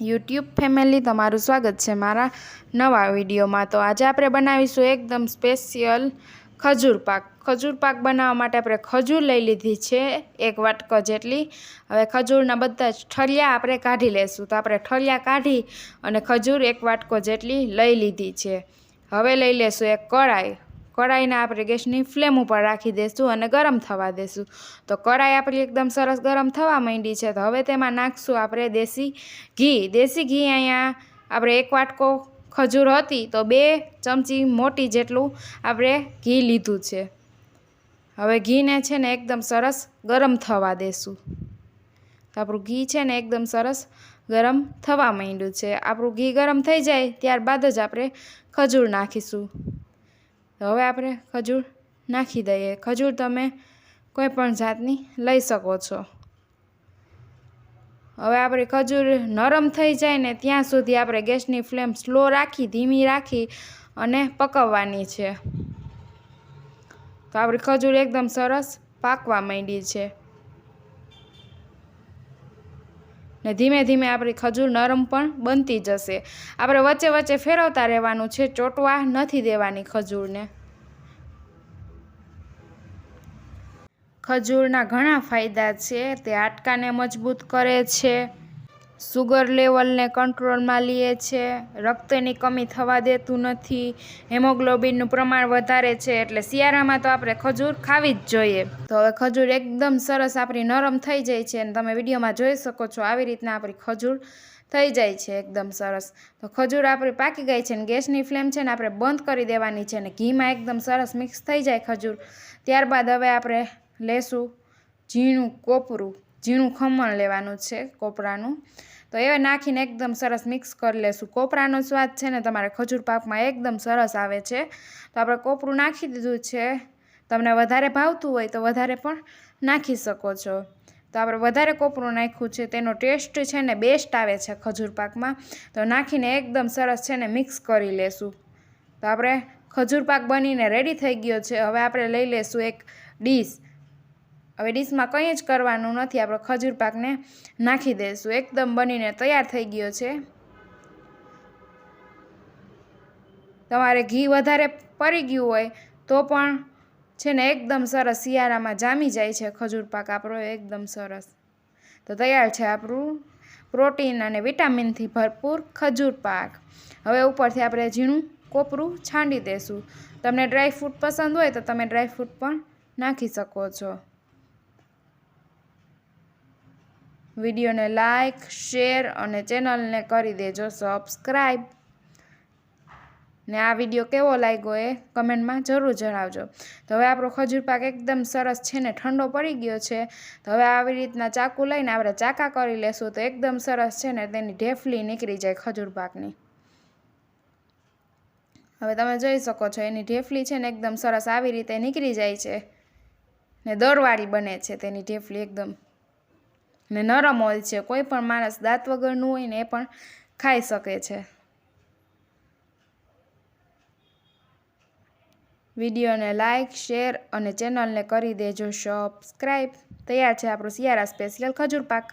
YouTube family તમારું સ્વાગત છે મારા નવા વિડીયોમાં. તો આજે આપણે બનાવીશું એકદમ સ્પેશિયલ ખજૂર પાક. ખજૂર પાક બનાવવા માટે આપણે ખજૂર લઈ લીધી છે એક વાટકો જેટલી. હવે ખજૂરના બધા જ ઠળિયા આપણે કાઢી લેશું. તો આપણે ઠળિયા કાઢી અને ખજૂર એક વાટકો જેટલી લઈ લીધી છે. હવે લઈ લેશું એક કઢાઈ. કઢાઈને આપણે ગેસની ફ્લેમ ઉપર રાખી દઈશું અને ગરમ થવા દઈશું તો કઢાઈ આપણી એકદમ સરસ ગરમ થવા માંડી છે. તો હવે તેમાં નાખશું આપણે દેશી ઘી. દેશી ઘી અહીંયા આપણે એક વાટકો ખજૂર હતી તો બે ચમચી મોટી જેટલું આપણે ઘી લીધું છે. હવે ઘીને છે ને એકદમ સરસ ગરમ થવા દેશું. આપણું ઘી છે ને એકદમ સરસ ગરમ થવા માંડ્યું છે. આપણું ઘી ગરમ થઈ જાય ત્યારબાદ જ આપણે ખજૂર નાખીશું. હવે આપણે ખજૂર નાખી દઈએ. ખજૂર તમે કોઈ પણ જાતની લઈ શકો છો. હવે આપણે ખજૂર નરમ થઈ જાય ને ત્યાં સુધી આપણે ગેસની ફ્લેમ સ્લો રાખી, ધીમી રાખી અને પકવવાની છે. તો આપણી ખજૂર એકદમ સરસ પાકવા માંડી છે. ને ધીમે ધીમે આપણી ખજૂર નરમ પણ બનતી જશે. આપણે વચ્ચે વચ્ચે ફેરવતા રહેવાનું છે, ચોટવા નથી દેવાની ખજૂરને. ખજૂરના ઘણા ફાયદા છે, તે હાડકાને મજબૂત કરે છે. સુગર લેવલને કંટ્રોલમાં લે છે. રક્તની કમી થવા દેતું નથી. હેમોગ્લોબિનનું પ્રમાણ વધારે છે એટલે શિયાળામાં તો આપણે ખજૂર ખાવી જ જોઈએ. તો હવે ખજૂર એકદમ સરસ આપણી નરમ થઈ જાય છે અને તમે વિડીયોમાં જોઈ શકો છો આવી રીતના આપણી ખજૂર થઈ જાય છે એકદમ સરસ. તો ખજૂર આપણી પાકી ગઈ છે ને ગેસની ફ્લેમ છે ને આપણે બંધ કરી દેવાની છે ને ઘીમાં એકદમ સરસ મિક્સ થઈ જાય ખજૂર. ત્યારબાદ હવે આપણે લેશું ઝીણું કોપરું. ઝીણું ખમણ લેવાનું છે કોપરાનું. તો એ નાખીને એકદમ સરસ મિક્સ કરી લેશું. કોપરાનો સ્વાદ છે ને તમારે ખજૂર પાકમાં એકદમ સરસ આવે છે. તો આપણે કોપરું નાખી દીધું છે. તમને વધારે ભાવતું હોય તો વધારે પણ નાખી શકો છો. તો આપણે વધારે કોપરું નાખ્યું છે. તેનો ટેસ્ટ છે ને બેસ્ટ આવે છે ખજૂર પાકમાં. તો નાખીને એકદમ સરસ છે ને મિક્સ કરી લેશું. તો આપણે ખજૂર પાક બનીને રેડી થઈ ગયો છે. હવે આપણે લઈ લેશું એક ડીશ હવે ડીશમાં કંઈ જ કરવાનું નથી. આપણે ખજૂર પાકને નાખી દઈશું. એકદમ બનીને તૈયાર થઈ ગયો છે. તમારે ઘી વધારે પડી ગયું હોય તો પણ છે ને એકદમ સરસ શિયાળામાં જામી જાય છે ખજૂર પાક. આપણો એકદમ સરસ. તો તૈયાર છે આપણું પ્રોટીન અને વિટામિનથી ભરપૂર ખજૂર પાક. હવે ઉપરથી આપણે ઝીણું કોપરું છાંડી દેશું તમને ડ્રાય ફ્રૂટ પસંદ હોય તો તમે ડ્રાયફ્રૂટ પણ નાખી શકો છો. વિડીયોને લાઈક, શેર અને ચેનલને કરી દેજો સબસ્ક્રાઈબ ને આ વીડિયો કેવો લાગ્યો એ કમેન્ટમાં જરૂર જણાવજો. તો હવે આપણો ખજૂર પાક એકદમ સરસ છે ને ઠંડો પડી ગયો છે. તો હવે આવી રીતના ચાકુ લઈને આપણે ચાકા કરી લેશું તો એકદમ સરસ છે ને તેની ઢેફલી નીકળી જાય ખજૂર પાકની. હવે તમે જોઈ શકો છો એની ઢેફલી છે ને એકદમ સરસ આવી રીતે નીકળી જાય છે ને દરવાળી બને છે તેની ઢેફલી એકદમ. ને નરમ હોય છે, કોઈ પણ માણસ દાંત વગરનું હોય ને એ પણ ખાઈ શકે છે. વિડીયોને લાઇક શેર અને ચેનલને કરી દેજો. સબસ્ક્રાઈબ તૈયાર છે આપણું શિયાળા સ્પેશિયલ ખજૂર પાક.